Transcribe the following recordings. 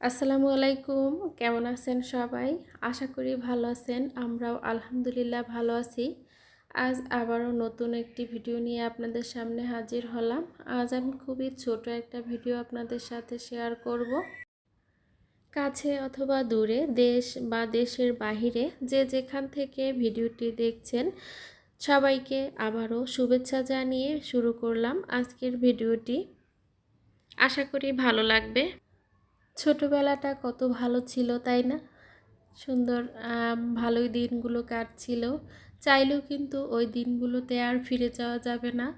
আসসালামু আলাইকুম, কেমন আছেন সবাই? আশা করি ভালো আছেন, আমরাও আলহামদুলিল্লাহ ভালো আছি। আজ আবারও নতুন একটি ভিডিও নিয়ে আপনাদের সামনে হাজির হলাম। আজ আমি খুবই ছোট একটা ভিডিও আপনাদের সাথে শেয়ার করব। কাছে অথবা দূরে, দেশ বা দেশের বাহিরে যে যেখান থেকে ভিডিওটি দেখছেন, সবাইকে আবারও শুভেচ্ছা জানিয়ে শুরু করলাম আজকের ভিডিওটি। আশা করি ভালো লাগবে। ছোটোবেলাটা কত ভালো ছিল, তাই না? সুন্দর ভালোই দিনগুলো কাটছিল। চাইলেও কিন্তু ওই দিনগুলোতে আর ফিরে যাওয়া যাবে না।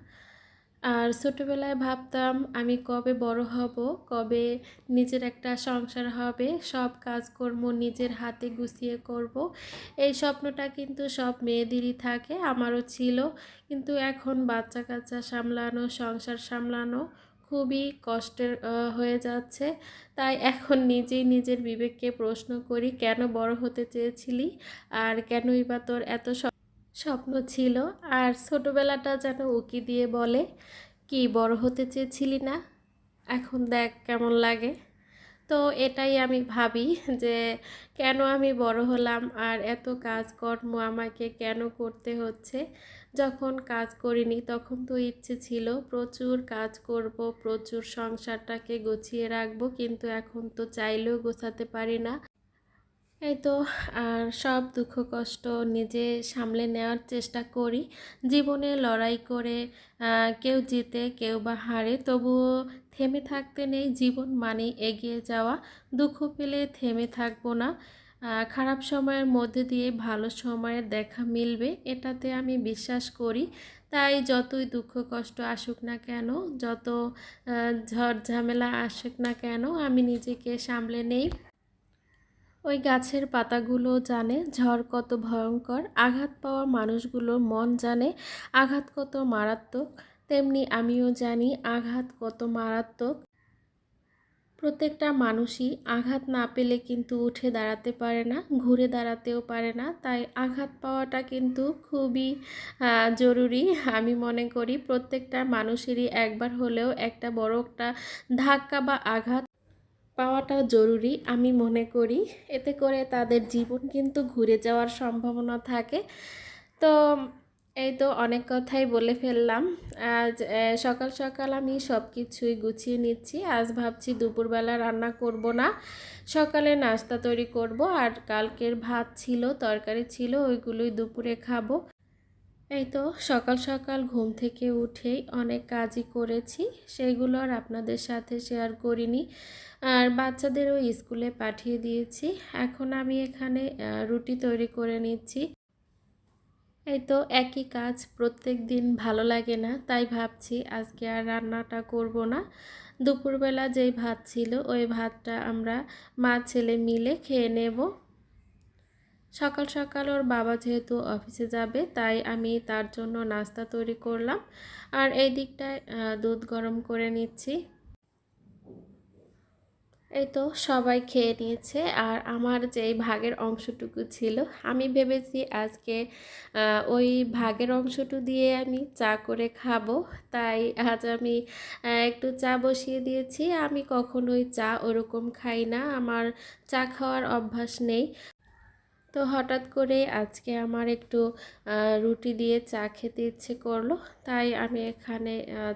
আর ছোটোবেলায় ভাবতাম আমি কবে বড় হব, কবে নিজের একটা সংসার হবে, সব কাজকর্ম নিজের হাতে গুছিয়ে করব। এই স্বপ্নটা কিন্তু সব মেয়েদেরই থাকে, আমারও ছিল। কিন্তু এখন বাচ্চা কাচ্চা সামলানো, সংসার সামলানো খুবই কষ্টের হয়ে যাচ্ছে। তাই এখন নিজেই নিজের বিবেককে প্রশ্ন করি, কেন বড় হতে চেয়েছিলি? আর কেনই বা তোর এত স্বপ্ন ছিল? আর ছোটোবেলাটা যেন উকি দিয়ে বলে, কি বড় হতে চেয়েছিলি না? এখন দেখ কেমন লাগে। তো এটাই আমি ভাবি যে কেন আমি বড় হলাম আর এত কাজকর্ম আমাকে কেন করতে হচ্ছে? যখন কাজ করিনি তখন তো ইচ্ছে ছিল প্রচুর কাজ করব, প্রচুর সংসারটাকে গুছিয়ে রাখব, কিন্তু এখন তো চাইলেও গোছাতে পারি না। এই তো আর সব দুঃখ কষ্ট নিজে সামলে নেওয়ার চেষ্টা করি। জীবনে লড়াই করে কেউ জিতে, কেউ বা হারে, তবুও থেমে থাকতে নেই, জীবন মানে এগিয়ে যাওয়া। দুঃখ পেলে থেমে থাকব না। খারাপ সময়ের মধ্যে দিয়ে ভালো সময়ের দেখা মিলবে, এটাতে আমি বিশ্বাস করি। তাই যতই দুঃখ কষ্ট আসুক না কেন, যত ঝড় ঝামেলা আসুক না কেন, আমি নিজেকে সামলে নেই। ওই গাছের পাতাগুলো জানে, ঝড় কত ভয়ঙ্কর। আঘাত পাওয়া মানুষগুলোর মন জানে। আঘাত কত মারাত্মক। তেমনি আমিও জানি আঘাত কত মারাত্মক। প্রত্যেকটা মানুষই আঘাত না পেলে কিন্তু উঠে দাঁড়াতে পারে না, ঘুরে দাঁড়াতেও পারে না। তাই আঘাত পাওয়াটা কিন্তু খুবই জরুরি। আমি মনে করি প্রত্যেকটা মানুষেরই একবার হলেও একটা বড় একটা ধাক্কা বা আঘাত পাওয়াটা জরুরি। আমি মনে করি এতে করে তাদের জীবন কিন্তু ঘুরে যাওয়ার সম্ভাবনা থাকে। তো এই তো অনেক কথাই বলে ফেললাম। আজ সকাল সকাল আমি সব কিছুই গুছিয়ে নিচ্ছি। আজ ভাবছি দুপুরবেলা রান্না করব না। সকালে নাস্তা তৈরি করব আর কালকের ভাত ছিল, তরকারি ছিল, ওইগুলোই দুপুরে খাব। এই তো সকাল সকাল ঘুম থেকে উঠেই অনেক কাজই করেছি সেইগুলো আর আপনাদের সাথে শেয়ার করিনি। আর বাচ্চাদেরও স্কুলে পাঠিয়ে দিয়েছি। এখন আমি এখানে রুটি তৈরি করে নিচ্ছি। এই তো একই কাজ, প্রত্যেক দিন ভালো লাগে না, তাই ভাবছি আজকে আর রান্নাটা করব না। দুপুরবেলা যেই ভাত ছিল, ওই ভাতটা আমরা মা, ছেলে মিলে খেয়ে নেব। সকাল সকাল ওর বাবা যেহেতু অফিসে যাবে, তাই আমি তার জন্য নাস্তা তৈরি করলাম। আর এই দিকটায় দুধ গরম করে নিচ্ছি। এই তো সবাই খেয়ে নিয়েছে আর আমার যেই ভাগের অংশটুকু ছিল, আমি ভেবেছি আজকে ওই ভাগের অংশটু দিয়ে আমি চা করে খাব। তাই আজ আমি একটু চা বসিয়ে দিয়েছি। আমি কখনোই চা ওরকম খাই না, আমার চা খাওয়ার অভ্যাস নেই। তো হঠাৎ করে আজকে আমার একটু রুটি দিয়ে চা খেতে ইচ্ছে করল, তাই আমি এখানে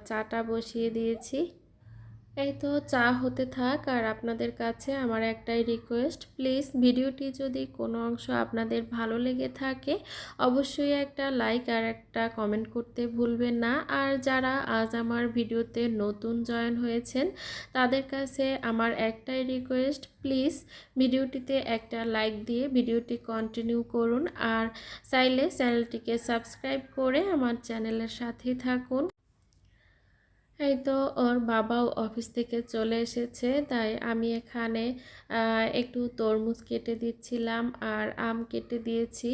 চাটা বসিয়ে দিয়েছি। এই তো চা হতে থাক, আর আপনাদের কাছে আমার একটাই রিকোয়েস্ট প্লিজ ভিডিওটি যদি কোনো অংশ আপনাদের ভালো লেগে থাকে, অবশ্যই একটা লাইক আর একটা কমেন্ট করতে ভুলবেন না। আর যারা আজ আমার ভিডিওতে নতুন জয়েন হয়েছেন, তাদের কাছে আমার একটাই রিকোয়েস্ট প্লিজ ভিডিওটিতে একটা লাইক দিয়ে ভিডিওটি কন্টিনিউ করুন। আর চাইলে চ্যানেলটিকে সাবস্ক্রাইব করে আমার চ্যানেলের সাথেই থাকুন। এই তো ওর বাবাও অফিস থেকে চলে এসেছে, তাই আমি এখানে একটু তরমুজ কেটে দিচ্ছিলাম আর আম কেটে দিয়েছি।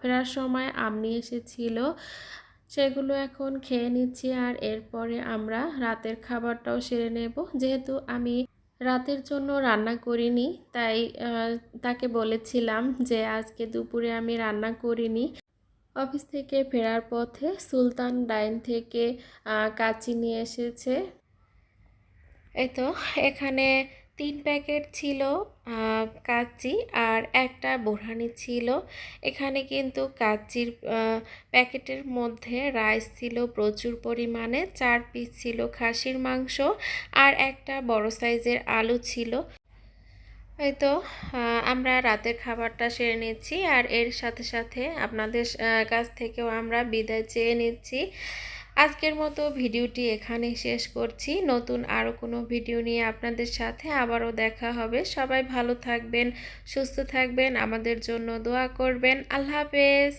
ফেরার সময় আম নিয়ে এসেছিল, সেগুলো এখন খেয়ে নিচ্ছি আর এরপরে আমরা রাতের খাবারটাও সেরে নেব। যেহেতু আমি রাতের জন্য রান্না করিনি, তাই তাকে বলেছিলাম যে আজকে দুপুরে আমি রান্না করিনি। অফিস থেকে ফেরার পথে সুলতান ডাইন থেকে কাচি নিয়ে এসেছে। এই তো এখানে তিন প্যাকেট ছিল কাচ্চি আর একটা বোরহানি ছিল। এখানে কিন্তু কাচ্চির আহ, প্যাকেটের মধ্যে রাইস ছিল প্রচুর পরিমাণে চার পিস ছিল খাসির মাংস আর একটা বড় সাইজের আলু ছিল। এই তো আমরা রাতের খাবারটা সেরে নিচ্ছি আর এর সাথে সাথে আপনাদের কাছ থেকেও আমরা বিদায় চেয়ে নিচ্ছি। আজকের মতো ভিডিওটি এখানে শেষ করছি। নতুন আরও কোনো ভিডিও নিয়ে আপনাদের সাথে আবারও দেখা হবে। সবাই ভালো থাকবেন, সুস্থ থাকবেন, আমাদের জন্য দোয়া করবেন। আল্লাহ হাফেজ।